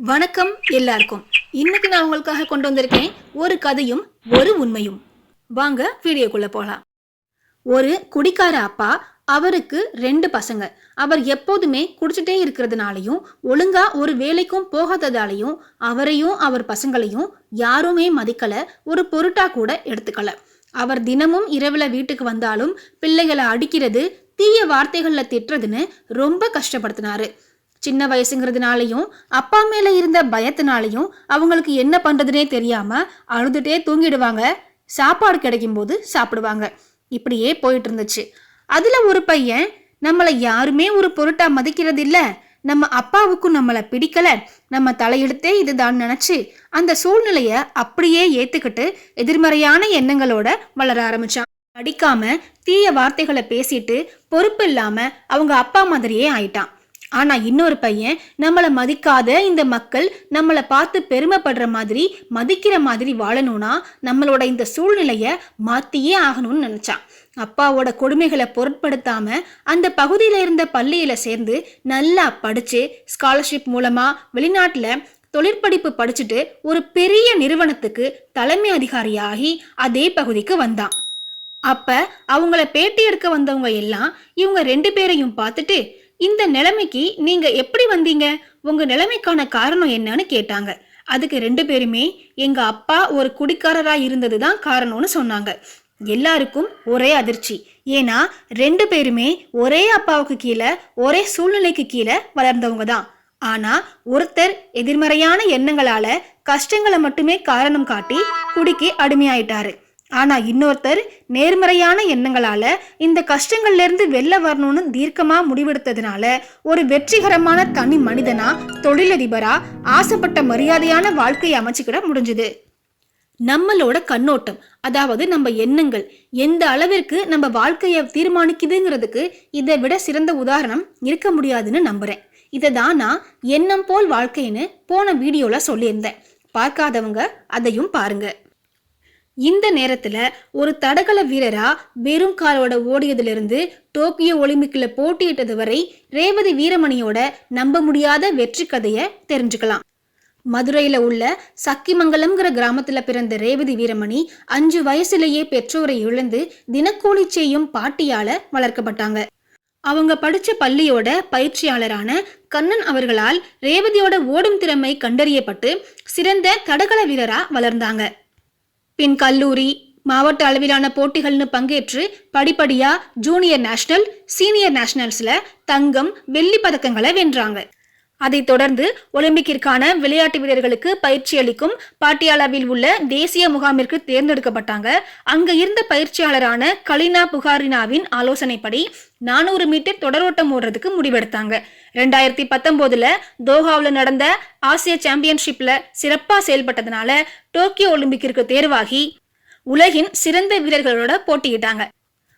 வணக்கம் எல்லாருக்கும். இன்னைக்கு நான் உங்களுக்காக கொண்டு வந்திருக்கேன் ஒரு கதையும் ஒரு உண்மையும். வாங்க வீடியோக்குள்ள போலாம். ஒரு குடிக்கார அப்பா அவருக்கு ரெண்டு பசங்க. அவர் எப்போதுமே குடிச்சிட்டே இருக்கிறதுனாலையும் ஒழுங்கா ஒரு வேலைக்கும் போகாததாலையும் அவரையும் அவர் பசங்களையும் யாருமே மதிக்கல ஒரு பொருட்டா கூட எடுத்துக்கல. அவர் தினமும் இரவுல வீட்டுக்கு வந்தாலும் பிள்ளைகளை அடிக்கிறது தீய வார்த்தைகளில் திட்டுறதுன்னு ரொம்ப கஷ்டப்படுத்தினாரு. சின்ன வயசுங்கிறதுனாலையும் அப்பா மேல இருந்த பயத்தினாலையும் அவங்களுக்கு என்ன பண்றதுனே தெரியாம அழுதுட்டே தூங்கிடுவாங்க. சாப்பாடு கிடைக்கும் போது சாப்பிடுவாங்க. இப்படியே போயிட்டு இருந்துச்சு அதுல ஒரு பையன் நம்மளை யாருமே ஒரு பொருட்டா மதிக்கிறது இல்ல நம்ம அப்பாவுக்கும் நம்மளை பிடிக்கல. நம்ம தலையெடுத்தே இதுதான் நினைச்சு அந்த சூழ்நிலைய அப்படியே ஏத்துக்கிட்டு எதிர்மறையான எண்ணங்களோட வளர ஆரம்பிச்சான். அடிக்காம தீய வார்த்தைகளை பேசிட்டு பொறுப்பு இல்லாம அவங்க அப்பா மாதிரியே ஆயிட்டான். ஆனா இன்னொரு பையன் நம்மளை மதிக்காத இந்த மக்கள் நம்மளை பார்த்து பெருமைப்படுற மாதிரி மதிக்கிற மாதிரி வாழணும்னா நம்மளோட இந்த சூழ்நிலைய மாத்தியே ஆகணும்னு நினைச்சான். அப்பாவோட கொடுமைகளை பொருட்படுத்தாம அந்த பகுதியில இருந்த பள்ளியில சேர்ந்து நல்லா படிச்சு ஸ்காலர்ஷிப் மூலமா வெளிநாட்டுல தொழிற்படிப்பு படிச்சுட்டு ஒரு பெரிய நிறுவனத்துக்கு தலைமை அதிகாரியாகி அதே பகுதிக்கு வந்தான். அப்ப அவங்கள பேட்டி எடுக்க வந்தவங்க எல்லாம் இவங்க ரெண்டு பேரையும் பார்த்துட்டு இந்த நிலைமைக்கு நீங்க எப்படி வந்தீங்க? உங்க நிலைமைக்கான காரணம் என்னன்னு கேட்டாங்க. அதுக்கு ரெண்டு பேருமே எங்க அப்பா ஒரு குடிக்காரரா இருந்ததுதான் காரணம்னு சொன்னாங்க. எல்லாருக்கும் ஒரே அதிர்ச்சி. ஏன்னா ரெண்டு பேருமே ஒரே அப்பாவுக்கு கீழே ஒரே சூழ்நிலைக்கு கீழே வளர்ந்தவங்க தான் ஆனா ஒருத்தர் எதிர்மறையான எண்ணங்களால கஷ்டங்களை மட்டுமே காரணம் காட்டி குடிக்கு அடிமையாயிட்டாரு. ஆனால் இன்னொருத்தர் நேர்மறையான எண்ணங்களால் இந்த கஷ்டங்கள்லேருந்து வெளில வரணும்னு தீர்க்கமாக முடிவெடுத்ததுனால ஒரு வெற்றிகரமான தனி மனிதனாக தொழிலதிபராக ஆசைப்பட்ட மரியாதையான வாழ்க்கையை அமைச்சுக்கிட முடிஞ்சுது. நம்மளோட கண்ணோட்டம் அதாவது நம்ம எண்ணங்கள் எந்த அளவிற்கு நம்ம வாழ்க்கையை தீர்மானிக்குதுங்கிறதுக்கு இதை விட சிறந்த உதாரணம் இருக்க முடியாதுன்னு நம்புகிறேன் இதை தான் நான் எண்ணம் போல் வாழ்க்கைன்னு போன வீடியோவில் சொல்லியிருந்தேன். பார்க்காதவங்க அதையும் பாருங்கள் இந்த நேரத்துல ஒரு தடகள வீரரா வெறும் காலோட ஓடியதிலிருந்து டோக்கியோ ஒலிம்பிக்ல போட்டியிட்டது வரை ரேவதி வீரமணியோட நம்ப முடியாத வெற்றி கதையை தெரிஞ்சுக்கலாம். மதுரையில உள்ள சக்கிமங்கலம்ங்கிற கிராமத்துல பிறந்த ரேவதி வீரமணி அஞ்சு வயசுலேயே பெற்றோரை இழந்து தினக்கூலி செய்யும் பாட்டியால வளர்க்கப்பட்டாங்க. அவங்க படிச்ச பள்ளியோட பயிற்சியாளரான கண்ணன் அவர்களால் ரேவதியோட ஓடும் திறமை கண்டறியப்பட்டு சிறந்த தடகள வீரரா வளர்ந்தாங்க. பின் கல்லூரி மாவட்ட அளவிலான போட்டிகள்னு பங்கேற்று படிப்படியா ஜூனியர் நேஷனல் சீனியர் நேஷனல்ஸ்ல தங்கம் வெள்ளி பதக்கங்களை வென்றாங்க. அதைத் தொடர்ந்து ஒலிம்பிக்கிற்கான விளையாட்டு வீரர்களுக்கு பயிற்சி அளிக்கும் பாட்டியாலாவில் உள்ள தேசிய முகாமிற்கு தேர்ந்தெடுக்கப்பட்டாங்க. அங்க இருந்த பயிற்சியாளரான கலினா புகாரினாவின் ஆலோசனைப்படி நானூறு மீட்டர் தொடரோட்டம் ஓடுறதுக்கு முடிவெடுத்தாங்க. ரெண்டாயிரத்தி பத்தொன்பதுல தோஹாவில் நடந்த ஆசிய சாம்பியன்ஷிப்ல சிறப்பாக செயல்பட்டதுனால டோக்கியோ ஒலிம்பிக்கிற்கு தேர்வாகி உலகின் சிறந்த வீரர்களோட போட்டியிட்டாங்க.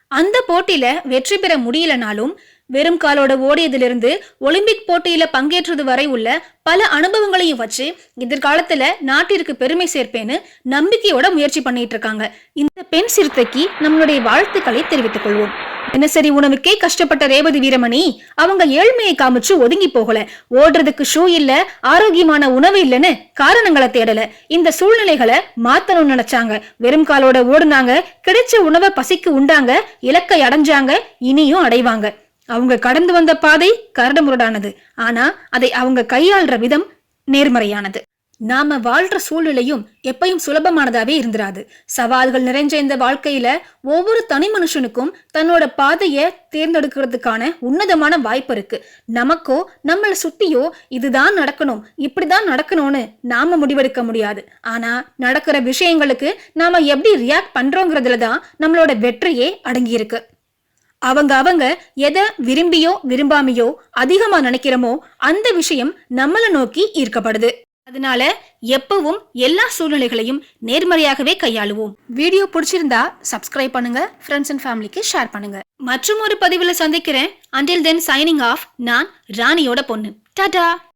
அந்த போட்டியில வெற்றி பெற முடியலனாலும் வெறும் காலோட ஓடியதிலிருந்து ஒலிம்பிக் போட்டியில பங்கேற்றது வரை உள்ள பல அனுபவங்களையும் வச்சு எதிர்காலத்துல நாட்டிற்கு பெருமை சேர்ப்பேன்னு நம்பிக்கையோட முயற்சி பண்ணிட்டு இருக்காங்க இந்த பெண் சிறுத்தைக்கு நம்மளுடைய வாழ்த்துக்களை தெரிவித்துக் கொள்வோம். தினசரி உணவுக்கே கஷ்டப்பட்ட ரேவதி வீரமணி அவங்க ஏழ்மையை காமிச்சு ஒதுங்கி போகல. ஓடுறதுக்கு ஷூ இல்ல ஆரோக்கியமான உணவு இல்லைன்னு காரணங்களை தேடல. இந்த சூழ்நிலைகளை மாத்தணும்னு நினைச்சாங்க. வெறும் காலோட ஓடுனாங்க கிடைச்ச உணவை பசிக்கு உண்டாங்க இலக்கை அடைஞ்சாங்க இனியும் அடைவாங்க. அவங்க கடந்து வந்த பாதை கரடுமுரடானது. ஆனா அதை அவங்க கையாள்ற விதம் நேர்மறையானது. நாம வாழ்ற சூழ்நிலையும் எப்பயும் சுலபமானதாவே இருந்துராது. சவால்கள் நிறைஞ்ச இந்த வாழ்க்கையில ஒவ்வொரு தனி மனுஷனுக்கும் தன்னோட பாதைய தேர்ந்தெடுக்கிறதுக்கான உன்னதமான வாய்ப்பு இருக்கு. நமக்கோ நம்மளை சுத்தியோ இதுதான் நடக்கணும் இப்படிதான் நடக்கணும்னு நாம முடிவெடுக்க முடியாது. ஆனா நடக்கிற விஷயங்களுக்கு நாம எப்படி ரியாக்ட் பண்றோங்கிறதுல தான் நம்மளோட வெற்றியே அடங்கியிருக்கு. அவங்க அவங்க எதை விரும்பியோ விரும்பாமையோ அதிகமா நினைக்கிறோமோ அந்த விஷயம் நம்மளை நோக்கி ஈர்க்கப்படுது. அதனால எப்பவும் எல்லா சூழ்நிலைகளையும் நேர்மறையாகவே கையாளுவோம். வீடியோ பிடிச்சிருந்தா சப்ஸ்கிரைப் பண்ணுங்க ஃப்ரெண்ட்ஸ் அண்ட் ஃபேமிலிக்கு ஷேர் பண்ணுங்க. மற்றும் ஒரு பதிவில் சந்திக்கிறேன். அண்டில் தென் சைனிங் ஆஃப் நான் ராணியோட பொண்ணு. டாடா!